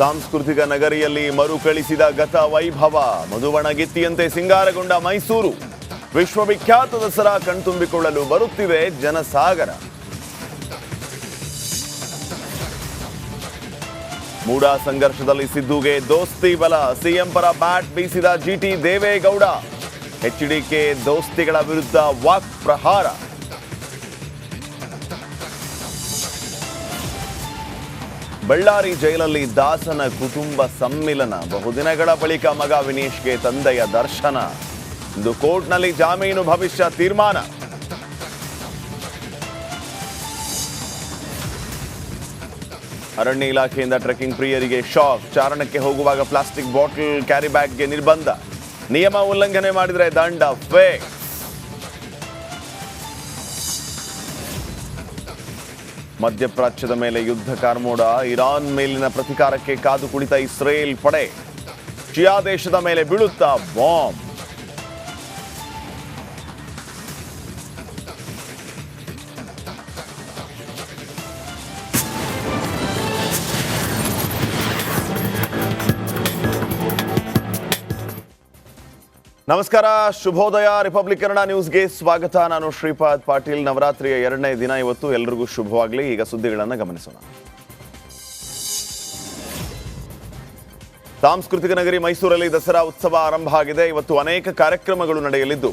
ಸಾಂಸ್ಕೃತಿಕ ನಗರಿಯಲ್ಲಿ ಮರುಕಳಿಸಿದ ಗತ ವೈಭವ, ಮಧುವಣಗಿತ್ತಿಯಂತೆ ಸಿಂಗಾರಗೊಂಡ ಮೈಸೂರು. ವಿಶ್ವವಿಖ್ಯಾತ ದಸರಾ ಕಣ್ತುಂಬಿಕೊಳ್ಳಲು ಬರುತ್ತಿವೆ ಜನಸಾಗರ. ಮೂಡ ಸಂಘರ್ಷದಲ್ಲಿ ಸಿದ್ದುಗೆ ದೋಸ್ತಿ ಬಲ, ಸಿಎಂ ಪರ ಬ್ಯಾಟ್ ಬೀಸಿದ ಜಿಟಿ ದೇವೇಗೌಡ. ಎಚ್ಡಿಕೆ ದೋಸ್ತಿಗಳ ವಿರುದ್ಧ ವಾಕ್ ಪ್ರಹಾರ. ಬಳ್ಳಾರಿ ಜೈಲಲ್ಲಿ ದಾಸನ ಕುಟುಂಬ ಸಮ್ಮಿಲನ. ಬಹುದಿನಗಳ ಬಳಿಕ ಮಗ ವಿನೀಶ್ಗೆ ತಂದೆಯ ದರ್ಶನ. ಇಂದು ಕೋರ್ಟ್ನಲ್ಲಿ ಜಾಮೀನು ಭವಿಷ್ಯ ತೀರ್ಮಾನ. ಅರಣ್ಯ ಇಲಾಖೆಯಿಂದ ಟ್ರೆಕ್ಕಿಂಗ್ ಪ್ರಿಯರಿಗೆ ಶಾಕ್. ಚಾರಣಕ್ಕೆ ಹೋಗುವಾಗ ಪ್ಲಾಸ್ಟಿಕ್ ಬಾಟಲ್, ಕ್ಯಾರಿ ಬ್ಯಾಗ್ಗೆ ನಿರ್ಬಂಧ. ನಿಯಮ ಉಲ್ಲಂಘನೆ ಮಾಡಿದರೆ ದಂಡ, ಫೇಕ್. ಮಧ್ಯಪ್ರಾಚ್ಯದ ಮೇಲೆ ಯುದ್ಧ ಕಾರ್ಮೋಡ, ಇರಾನ್ ಮೇಲಿನ ಪ್ರತಿಕಾರಕ್ಕೆ ಕಾದು ಕುಳಿತ ಇಸ್ರೇಲ್ ಪಡೆ. ಚಿಯಾ ದೇಶದ ಮೇಲೆ ಬೀಳುತ್ತಾ ಬಾಂಬ್. ನಮಸ್ಕಾರ, ಶುಭೋದಯ ರಿಪಬ್ಲಿಕ್ ಕನ್ನಡ ನ್ಯೂಸ್ಗೆ ಸ್ವಾಗತ. ನಾನು ಶ್ರೀಪಾದ್ ಪಾಟೀಲ್. ನವರಾತ್ರಿಯ ಎರಡನೇ ದಿನ ಇವತ್ತು ಎಲ್ರಿಗೂ ಶುಭವಾಗಲಿ. ಈಗ ಸುದ್ದಿಗಳನ್ನು ಗಮನಿಸೋಣ. ಸಾಂಸ್ಕೃತಿಕ ನಗರಿ ಮೈಸೂರಲ್ಲಿ ದಸರಾ ಉತ್ಸವ ಆರಂಭ ಆಗಿದೆ. ಇವತ್ತು ಅನೇಕ ಕಾರ್ಯಕ್ರಮಗಳು ನಡೆಯಲಿದ್ದು,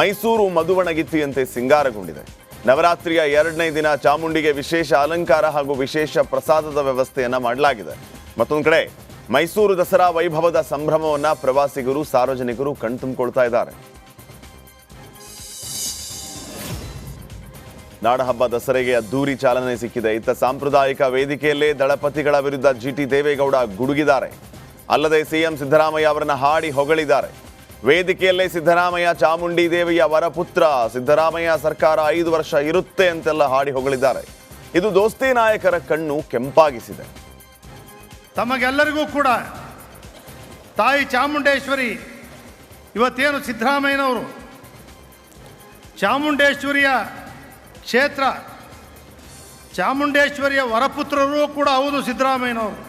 ಮೈಸೂರು ಮಧುವಣಗಿತ್ತಿಯಂತೆ ಸಿಂಗಾರಗೊಂಡಿದೆ. ನವರಾತ್ರಿಯ ಎರಡನೇ ದಿನ ಚಾಮುಂಡಿಗೆ ವಿಶೇಷ ಅಲಂಕಾರ ಹಾಗೂ ವಿಶೇಷ ಪ್ರಸಾದದ ವ್ಯವಸ್ಥೆಯನ್ನ ಮಾಡಲಾಗಿದೆ. ಮತ್ತೊಂದು ಕಡೆ ಮೈಸೂರು ದಸರಾ ವೈಭವದ ಸಂಭ್ರಮವನ್ನ ಪ್ರವಾಸಿಗರು, ಸಾರ್ವಜನಿಕರು ಕಣ್ತುಂಬಿಕೊಳ್ತಾ ಇದ್ದಾರೆ. ನಾಡಹಬ್ಬ ದಸರೆಗೆ ಅದ್ದೂರಿ ಚಾಲನೆ ಸಿಕ್ಕಿದೆ. ಇತ್ತ ಸಾಂಪ್ರದಾಯಿಕ ವೇದಿಕೆಯಲ್ಲೇ ದಳಪತಿಗಳ ವಿರುದ್ಧ ಜಿಟಿ ದೇವೇಗೌಡ ಗುಡುಗಿದ್ದಾರೆ. ಅಲ್ಲದೆ ಸಿಎಂ ಸಿದ್ದರಾಮಯ್ಯ ಅವರನ್ನ ಹಾಡಿ ಹೊಗಳಿದ್ದಾರೆ. ವೇದಿಕೆಯಲ್ಲೇ ಸಿದ್ದರಾಮಯ್ಯ, ಚಾಮುಂಡಿ ದೇವಿಯ ವರಪುತ್ರ. ಸಿದ್ದರಾಮಯ್ಯ ಸರ್ಕಾರ ಐದು ವರ್ಷ ಇರುತ್ತೆ ಅಂತೆಲ್ಲ ಹಾಡಿ ಹೊಗಳಿದ್ದಾರೆ. ಇದು ದೋಸ್ತಿ ನಾಯಕರ ಕಣ್ಣು ಕೆಂಪಾಗಿಸಿದೆ. ತಮಗೆಲ್ಲರಿಗೂ ಕೂಡ ತಾಯಿ ಚಾಮುಂಡೇಶ್ವರಿ, ಇವತ್ತೇನು ಸಿದ್ದರಾಮಯ್ಯನವರು, ಚಾಮುಂಡೇಶ್ವರಿಯ ಕ್ಷೇತ್ರ, ಚಾಮುಂಡೇಶ್ವರಿಯ ವರಪುತ್ರರು ಕೂಡ ಹೌದು ಸಿದ್ದರಾಮಯ್ಯನವರು.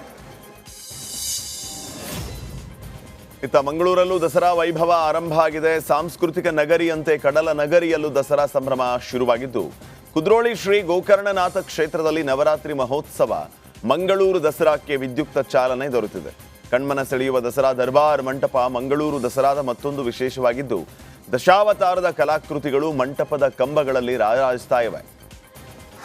ಇತ್ತ ಮಂಗಳೂರಲ್ಲೂ ದಸರಾ ವೈಭವ ಆರಂಭ ಆಗಿದೆ. ಸಾಂಸ್ಕೃತಿಕ ನಗರಿಯಂತೆ ಕಡಲ ನಗರಿಯಲ್ಲೂ ದಸರಾ ಸಂಭ್ರಮ ಶುರುವಾಗಿದ್ದು, ಕುದ್ರೋಳಿ ಶ್ರೀ ಗೋಕರ್ಣನಾಥ ಕ್ಷೇತ್ರದಲ್ಲಿ ನವರಾತ್ರಿ ಮಹೋತ್ಸವ ಮಂಗಳೂರು ದಸರಾಕ್ಕೆ ವಿದ್ಯುಕ್ತ ಚಾಲನೆ ದೊರೆತಿದೆ. ಕಣ್ಮನ ಸೆಳೆಯುವ ದಸರಾ ದರ್ಬಾರ್ ಮಂಟಪ ಮಂಗಳೂರು ದಸರಾದ ಮತ್ತೊಂದು ವಿಶೇಷವಾಗಿದ್ದು, ದಶಾವತಾರದ ಕಲಾಕೃತಿಗಳು ಮಂಟಪದ ಕಂಬಗಳಲ್ಲಿ ರಾರಾಜಿಸ್ತಾ ಇವೆ.